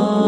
Oh.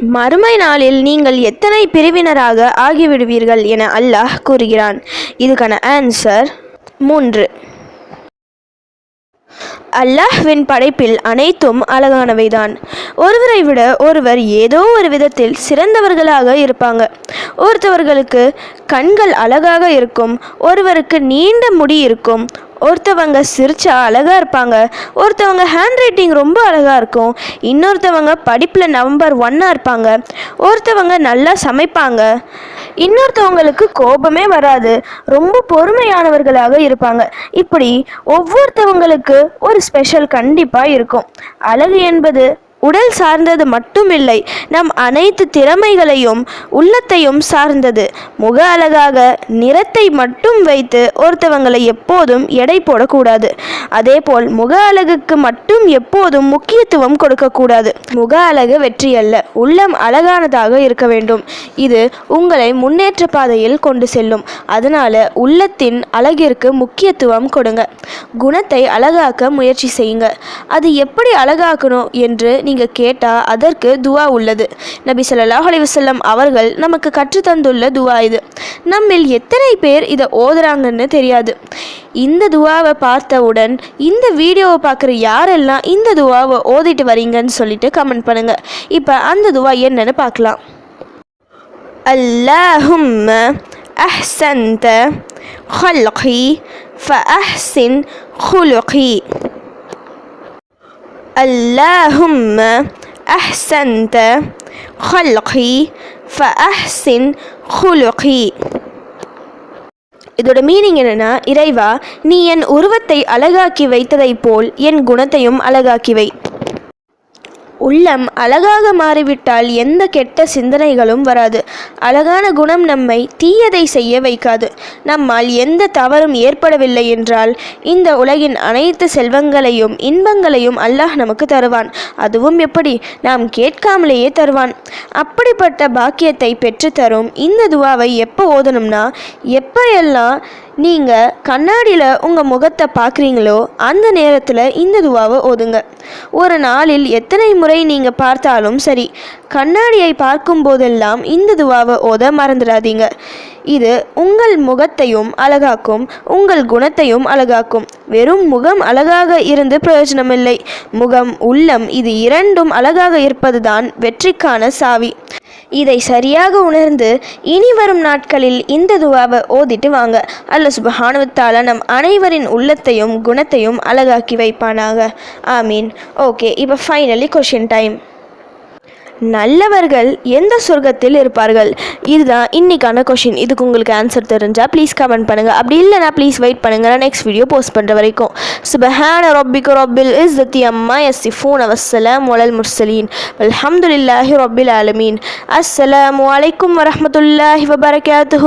மறுமை நாளில் நீங்கள் எத்தனை பிரிவினராக ஆகிவிடுவீர்கள் என அல்லாஹ் கூறுகிறான். இதுக்கான ஆன்சர் மூன்று. அல்லாஹ்வின் படைப்பில் அனைத்தும் அழகானவைதான். ஒருவரை விட ஒருவர் ஏதோ ஒரு விதத்தில் சிறந்தவர்களாக இருப்பாங்க. ஒருத்தவர்களுக்கு கண்கள் அழகாக இருக்கும். ஒருவருக்கு நீண்ட முடி இருக்கும். ஒருத்தவங்க சிரிச்சா அழகாக இருப்பாங்க. ஒருத்தவங்க ஹேண்ட் ரைட்டிங் ரொம்ப அழகாக இருக்கும். இன்னொருத்தவங்க படிப்பில் நம்பர் ஒன்னாக இருப்பாங்க. ஒருத்தவங்க நல்லா சமைப்பாங்க. இன்னொருத்தவங்களுக்கு கோபமே வராது. ரொம்ப பொறுமையானவர்களாக இருப்பாங்க. இப்படி ஒவ்வொருத்தவங்களுக்கு ஒரு ஸ்பெஷல் கண்டிப்பாக இருக்கும். அழகு என்பது உடல் சார்ந்தது மட்டுமில்லை நம் அனைத்து திறமைகளையும் உள்ளத்தையும் சார்ந்தது. முக அழகாக நிறத்தை மட்டும் வைத்து ஒருத்தவங்களை எப்போதும் எடை போடக்கூடாது. அதேபோல் முக அழகுக்கு மட்டும் எப்போதும் முக்கியத்துவம் கொடுக்கக்கூடாது. முக அழகு வெற்றி அல்ல உள்ளம் அழகானதாக இருக்க வேண்டும். இது உங்களை முன்னேற்ற பாதையில் கொண்டு செல்லும். அதனால உள்ளத்தின் அழகிற்கு முக்கியத்துவம் கொடுங்க. குணத்தை அழகாக்க முயற்சி செய்யுங்க. அது எப்படி அழகாக்கணும் என்று நீங்கள் கேட்டால் அதற்கு துவா உள்ளது நபி ஸல்லல்லாஹு அலைஹி வஸல்லம் அவர்கள் நமக்கு கற்றுத்தந்துள்ள துவா இது நம்மில் எத்தனை பேர் இதை ஓதுறாங்கன்னு தெரியாது இந்த துவாவை பார்த்தவுடன் இந்த வீடியோவை பார்க்குற யாரெல்லாம் இந்த துவாவை ஓதிட்டு வரீங்கன்னு சொல்லிட்டு கமெண்ட் பண்ணுங்க இப்போ அந்த துவா என்னன்னு பார்க்கலாம் اللهم أحسنت خلقي فأحسن خلقي اللهم أحسنت خلقي فأحسن خلقي இதோட மீனிங் என்னன்னா இறைவா நீ என் உருவத்தை அழகாக்கி வைத்ததைப் போல் என் குணத்தையும் அழகாக்கி வை உள்ளம் அழகாக மாறிவிட்டால் எந்த கெட்ட சிந்தனைகளும் வராது. அழகான குணம் நம்மை தீயதை செய்ய வைக்காது. நம்மால் எந்த தவறும் ஏற்படவில்லை என்றால் இந்த உலகின் அனைத்து செல்வங்களையும் இன்பங்களையும் அல்லாஹ் நமக்கு தருவான். அதுவும் எப்படி? நாம் கேட்காமலேயே தருவான். அப்படிப்பட்ட பாக்கியத்தை பெற்றுத்தரும் இந்த துவாவை எப்போ ஓதணும்னா எப்போ எல்லாம் நீங்கள் கண்ணாடியில் உங்கள் முகத்தை பார்க்குறீங்களோ அந்த நேரத்தில் இந்த துவாவை ஓதுங்க. ஒரு நாளில் எத்தனை முறை நீங்கள் பார்த்தாலும் சரி கண்ணாடியை பார்க்கும் போதெல்லாம் இந்த துவாவை ஓத மறந்துடாதீங்க. இது உங்கள் முகத்தையும் அழகாக்கும் உங்கள் குணத்தையும் அழகாக்கும். வெறும் முகம் அழகாக இருந்து பிரயோஜனமில்லை. முகம் உள்ளம் இது இரண்டும் அழகாக இருப்பதுதான் வெற்றிக்கான சாவி. இதை சரியாக உணர்ந்து இனி வரும் நாட்களில் இந்த துவாவை ஓதிட்டு வாங்க. அல்ல சுபஹானுவத்தால நம் அனைவரின் உள்ளத்தையும் குணத்தையும் அழகாக்கி வைப்பானாக. ஆமீன். ஓகே இப்போ ஃபைனலி கொஷின் டைம் நல்லவர்கள் எந்த சொர்க்கத்தில் இருப்பார்கள்? இதுதான் இன்னைக்கான கொஷின் இதுக்கு உங்களுக்கு ஆன்சர் தெரிஞ்சால் ப்ளீஸ் கமெண்ட் பண்ணுங்கள் அப்படி இல்லைனா ப்ளீஸ் வெயிட் பண்ணுங்கள் நான் நெக்ஸ்ட் வீடியோ போஸ்ட் பண்ணுற வரைக்கும். சுபஹான ரொப்பிக்கு ரொபில் இஸ் தத்தி அம்மா எஸ் சிஃபூன் அவசலாம் ஒலல் முர்சலீன் அல்ஹம்துலில்லாஹி ரொபில் ஆலமீன். அஸ்ஸலாமு அலைக்கும் வரமத்துல்லாஹி வபரகாத்து